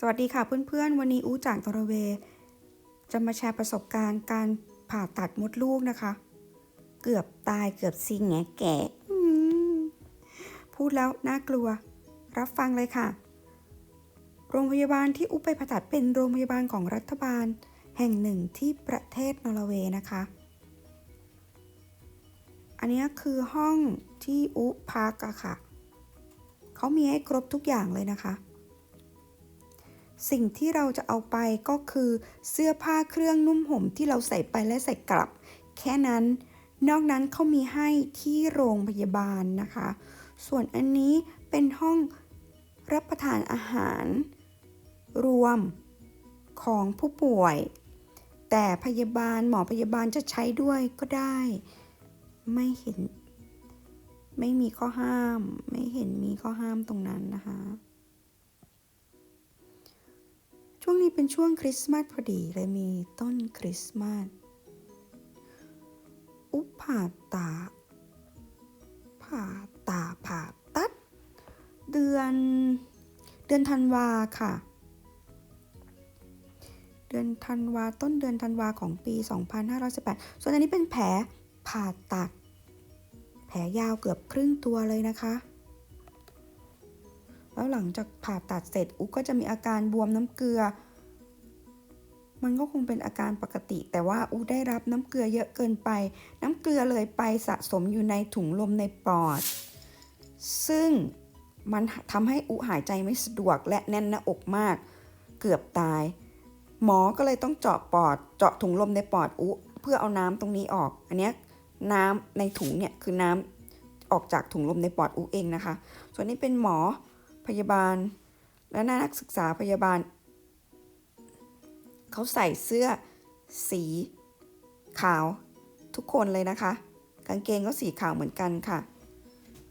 สวัสดีค่ะเพื่อนๆ วันนี้อู้จากตระเว จะมาแชร์ประสบการณ์การผ่าตัดมดลูกนะคะ เกือบตายเกือบซิงแงแก่พูดแล้วน่ากลัว รับฟังเลยค่ะ โรงพยาบาลที่อู้ไปผ่าตัดเป็นโรงพยาบาลของรัฐบาล แห่งหนึ่งที่ประเทศนอร์เวย์นะคะ อันนี้คือห้องที่อุพักอะค่ะ เขามีให้ครบทุกอย่างเลยนะคะ สิ่งที่เราจะเอาไปก็คือเสื้อผ้าเครื่องนุ่มห่มที่เราใส่ไปและใส่กลับ แค่นั้น นอกนั้นเขามีให้ที่โรงพยาบาลนะคะ ส่วนอันนี้เป็นห้องรับประทานอาหาร รวมของผู้ป่วย แต่พยาบาลหมอพยาบาลจะใช้ด้วยก็ได้ ไม่เห็น ไม่มีข้อห้าม ไม่เห็นมีข้อห้ามตรงนั้นนะคะ ช่วงนี้เป็นช่วงคริสต์มาสพอดีเลยมีต้นคริสต์มาส อุปผ่าตาผาตาผาตัด เดือน เดือนธันวาค่ะ เดือนธันวาต้นเดือนธันวาของปี 2518 ส่วนอันนี้เป็นแผลผ่าตัด แผลยาวเกือบครึ่งตัวเลยนะคะ แล้วหลังจากผ่าตัดเสร็จอุกก็จะมีอาการบวมน้ำเกลือ มันก็คงเป็นอาการปกติ แต่ว่าอุได้รับน้ำเกลือเยอะเกินไป น้ำเกลือเลยไปสะสมอยู่ในถุงลมในปอด ซึ่งมันทำให้อุหายใจไม่สะดวกและแน่นหน้าอกมาก เกือบตาย หมอก็เลยต้องเจาะปอด เจาะถุงลมในปอดอุเพื่อเอาน้ำตรงนี้ออก อันนี้น้ำในถุงเนี่ยคือน้ำออกจากถุงลมในปอดอุเองนะคะ ส่วนนี้เป็นหมอ พยาบาล และนักศึกษาพยาบาล เขาใส่เสื้อสีขาวทุกคนเลยนะคะ กางเกงก็สีขาวเหมือนกันค่ะ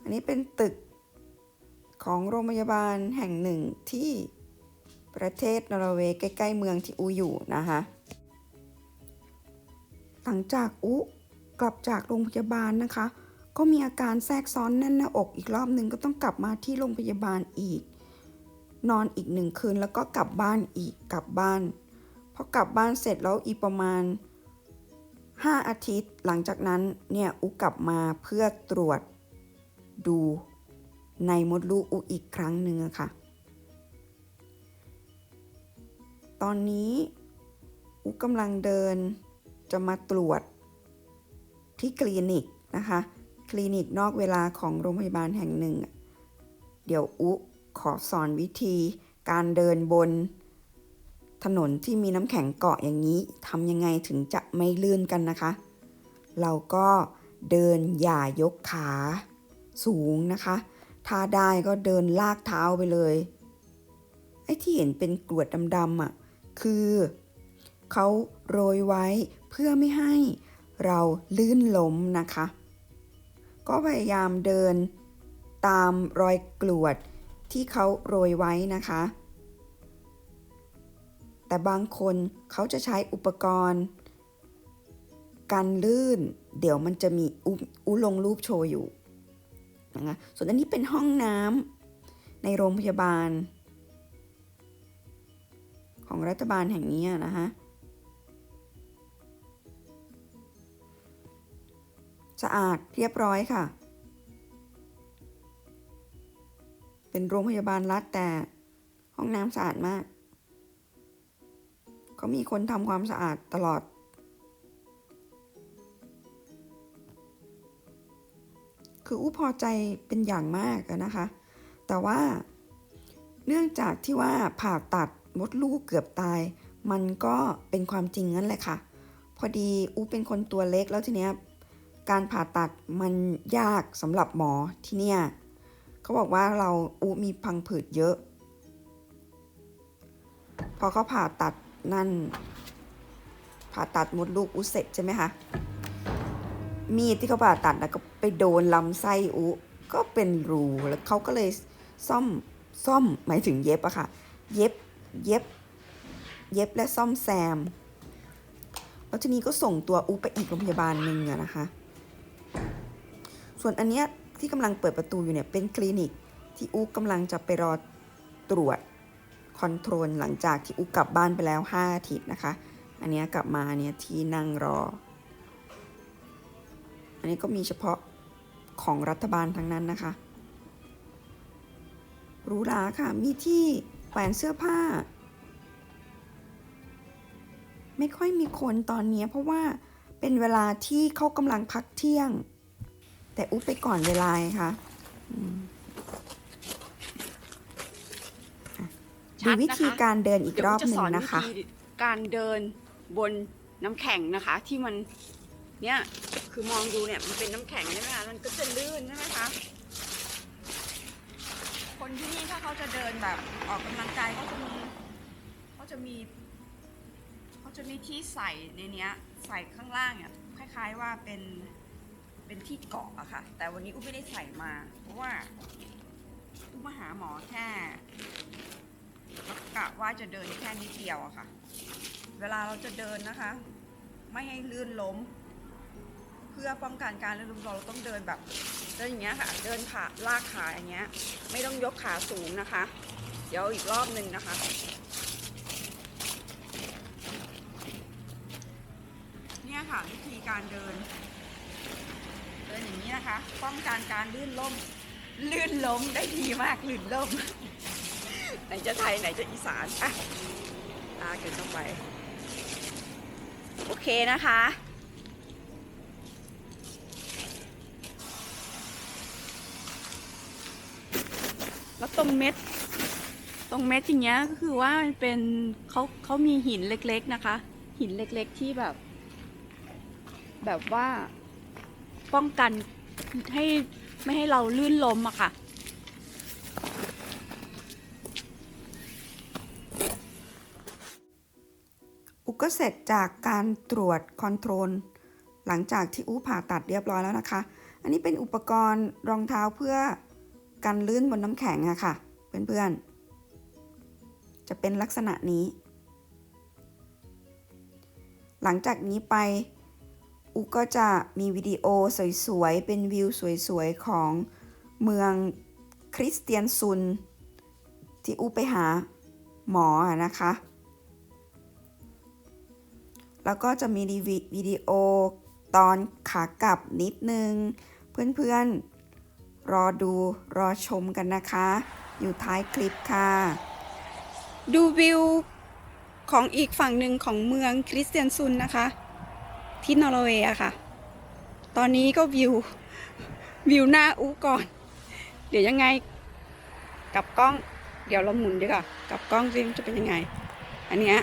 อันนี้เป็นตึกของโรงพยาบาลแห่งหนึ่งที่ประเทศนอร์เวย์ใกล้ ๆ เมืองที่อูอยู่นะคะหลังจากอุกลับจากโรงพยาบาลนะคะ ก็มีอาการแทรกซ้อนแน่นหน้าอกอีกรอบหนึ่งก็ต้องกลับมาที่โรงพยาบาลอีก นอนอีกหนึ่งคืนแล้วก็กลับบ้านอีกกลับบ้านพอกลับบ้านเสร็จแล้วอีกประมาณ 5 อาทิตย์หลังจากนั้นเนี่ยอุกลับมาเพื่อตรวจดูในมดลูกอุอีกครั้งหนึ่งค่ะ ตอนนี้อุกำลังเดินจะมาตรวจที่คลินิกนะคะ คลินิกนอกเวลาของโรงพยาบาลแห่งหนึ่ง เดี๋ยวอุขอสอนวิธีการเดินบน ถนนที่มีน้ำแข็งเกาะอย่างนี้ทำยังไงถึงจะไม่ลื่นกันนะคะ เราก็เดินอย่ายกขาสูงนะคะ ถ้าได้ก็เดินลากเท้าไปเลย ไอ้ที่เห็นเป็นกรวดดำๆอะ คือเขาโรยไว้เพื่อไม่ให้เราลื่นล้มนะคะ ก็พยายามเดินตามรอยกรวดที่เขาโรยไว้นะคะ แต่บางคนเขาจะใช้อุปกรณ์กันลื่น เดี๋ยวมันจะมีอุอุลงรูปโชว์อยู่นะคะส่วนอันนี้เป็นห้องน้ำในโรงพยาบาล ของรัฐบาลแห่งนี้นะคะ สะอาดเรียบร้อยค่ะ เป็นโรงพยาบาลรัฐแต่ห้องน้ำสะอาดมาก ก็มีคนทำความสะอาดตลอด คืออู้พอใจเป็นอย่างมากนะคะ แต่ว่า เนื่องจากที่ว่าผ่าตัดมดลูกเกือบตาย มันก็เป็นความจริงนั่นแหละค่ะ พอดีอู้เป็นคนตัวเล็กแล้วทีเนี้ย การผ่าตัดมันยากสำหรับหมอที่เนี่ยเขาบอกว่าเราอูมีพังผืดเยอะ พอเขาผ่าตัดนั่น ผ่าตัดมดลูกอุเสร็จใช่ไหมคะมีดที่เขาผ่าตัดแล้วก็ไปโดนลำไส้อุก็เป็นรูแล้วเขาก็เลยซ่อมซ่อมหมายถึงเย็บอะค่ะ เย็บเย็บ เย็บและซ่อมแซม แล้วทีนี้ก็ส่งตัวอุไปอีกโรงพยาบาลหนึ่งอะนะคะ ส่วนอันเนี้ยที่กำลังเปิดประตูอยู่เนี่ยเป็นคลินิกที่อุกำลังจะไปรอตรวจคอนโทรลหลังจากที่อุกกลับบ้านไปแล้ว5อาทิตย์นะคะ อันเนี้ยกลับมาเนี่ยที่นั่งรอ อันนี้ก็มีเฉพาะของรัฐบาลทั้งนั้นนะคะรูหราค่ะ มีที่แขวนเสื้อผ้า ไม่ค่อยมีคนตอนนี้เพราะว่าเป็นเวลาที่เขากำลังพักเที่ยง แต่อุ๊บไปก่อนเวลาไงค่ะอืมอะชัดูดนะคะวิธีการเดินอีกเดี๋ยวรอบจะหนึ่สงอนนะคะวิธีการเดินบนน้ำแข็งนะคะ ที่มันเนี่ยคือมองดูเนี่ยมันเป็นน้ำแข็งใช่ไหมคะมันก็จะลื่นใช่ไหมคะคนที่นี่ถ้าเขาจะเดินแบบออกกำลังกายเขาจะมีเขาจะมีเขาจะมีที่ใส่ในเนี้ย ใส่ข้างล่างเนี่ยคล้าย ๆว่าเป็น เป็นที่เกาะอะค่ะ แต่วันนี้อุ้มไม่ได้ใส่มา เพราะว่าอุ้มมาหาหมอแค่กะว่าจะเดินแค่นิดเดียวอะค่ะ เวลาเราจะเดินนะคะ ไม่ให้ลื่นล้ม เพื่อป้องกันการลื่นล้มเราต้องเดินแบบเดินอย่างเงี้ยค่ะ เดินขาลากขาอย่างเงี้ย ไม่ต้องยกขาสูงนะคะ เดี๋ยวอีกรอบหนึ่งนะคะเนี่ยค่ะวิธีการเดิน เดินอย่างนี้นะคะ ป้องกันการลื่นล้ม ลื่นล้มได้ดีมากลื่นล้ม ไหนจะไทยไหนจะอีสานอะตาเกินเข้าไป โอเคนะคะ แล้วตรงเม็ด ตรงเม็ดอย่างเงี้ยก็คือว่ามันเป็นเขาเขามีหินเล็กๆนะคะ หินเล็กๆที่แบบ แบบว่า ป้องกันให้ไม่ให้เราลื่นล้มอะค่ะ อุก็เสร็จจากการตรวจคอนโทรล หลังจากที่อูผ่าตัดเรียบร้อยแล้วนะคะ อันนี้เป็นอุปกรณ์รองเท้าเพื่อกันลื่นบนน้ำแข็งอะค่ะ เพื่อนๆ จะเป็นลักษณะนี้ หลังจากนี้ไป อูก็จะมีวิดีโอสวยๆ เป็นวิวสวยๆ ของเมืองคริสเตียนซุน ที่อูไปหาหมอนะคะ แล้วก็จะมีรีวิวิดีโอตอนขากลับนิดนึง เพื่อนๆ รอดูรอชมกันนะคะ อยู่ท้ายคลิปค่ะ ดูวิวของอีกฝั่งหนึ่งของเมืองคริสเตียนซุนนะคะ ที่นอร์เวย์อะค่ะ ตอนนี้ก็วิว วิวหน้าอูก่อน เดี๋ยวยังไง กับกล้อง เดี๋ยวเราหมุนดีกว่ากับกล้องซิมนจะเป็นยังไง อันเนี้ย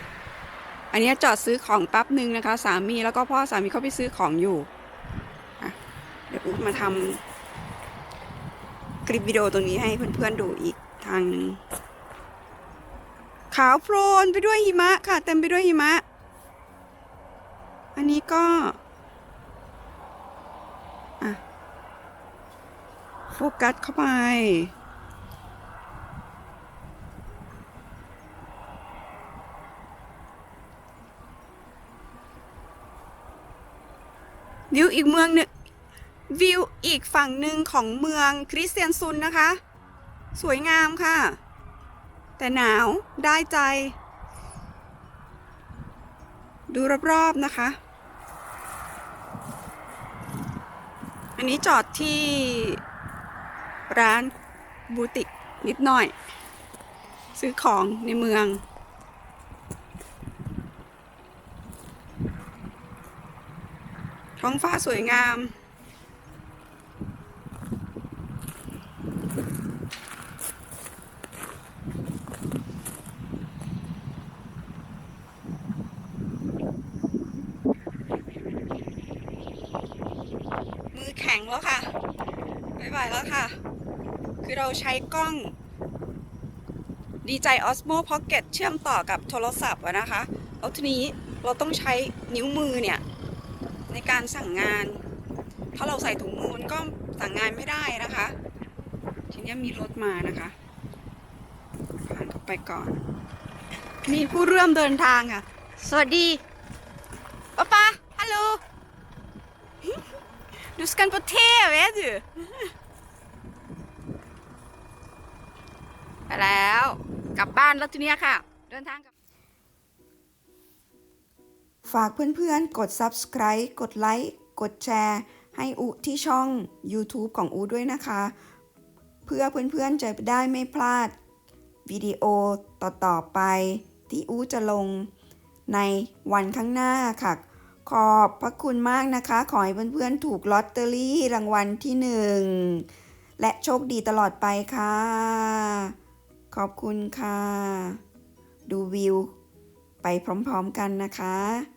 อันเนี้ยจอดซื้อของแป๊บหนึ่งนะคะ สามีแล้วก็พ่อสามีเขาไปซื้อของอยู่ เดี๋ยวอูมาทำคลิปวิดีโอตรงนี้ให้เพื่อนๆดูอีกทางหนึ่งขาวโพลนไปด้วยหิมะค่ะ เต็มไปด้วยหิมะ อันนี้ก็อะโฟกัสเข้าไป วิวอีกเมืองหนึ่งวิวอีกฝั่งหนึ่งของเมืองคริสเตียนซุนนะคะ สวยงามค่ะ แต่หนาวได้ใจ ดูรอบๆนะคะ อันนี้จอดที่ร้านบูติกนิดหน่อย ซื้อของในเมือง ท้องฟ้าสวยงาม มือแข็งแล้วค่ะไม่ไหวแล้วค่ะ คือเราใช้กล้อง DJI Osmo Pocket เชื่อมต่อกับโทรศัพท์นะคะ แล้วทีนี้เราต้องใช้นิ้วมือเนี่ย ในการสั่งงาน ถ้าเราใส่ถุงมือมันก็สั่งงานไม่ได้นะคะ ทีนี้มีรถมานะคะผ่านเข้าไปก่อน มีผู้เริ่มเดินทางค่ะ สวัสดีป้าป้าฮัลโหล Du ska på TV du! ไปแล้วกลับบ้านแล้วทีเนี้ยค่ะ เดินทางกลับ ฝากเพื่อนๆ กด subscribe กดไลค์ กดแชร์ ให้อุที่ช่อง YouTube ของอุด้วยนะคะ เพื่อเพื่อนๆ จะได้ไม่พลาด วิดีโอต่อๆไปที่อุจะลงในวันข้างหน้าค่ะ ขอบพระคุณมากนะคะ ขอให้เพื่อนๆ ถูกลอตเตอรี่รางวัลที่หนึ่ง และโชคดีตลอดไปค่ะ ขอบคุณค่ะ ดูวิว ไปพร้อมๆกันนะคะ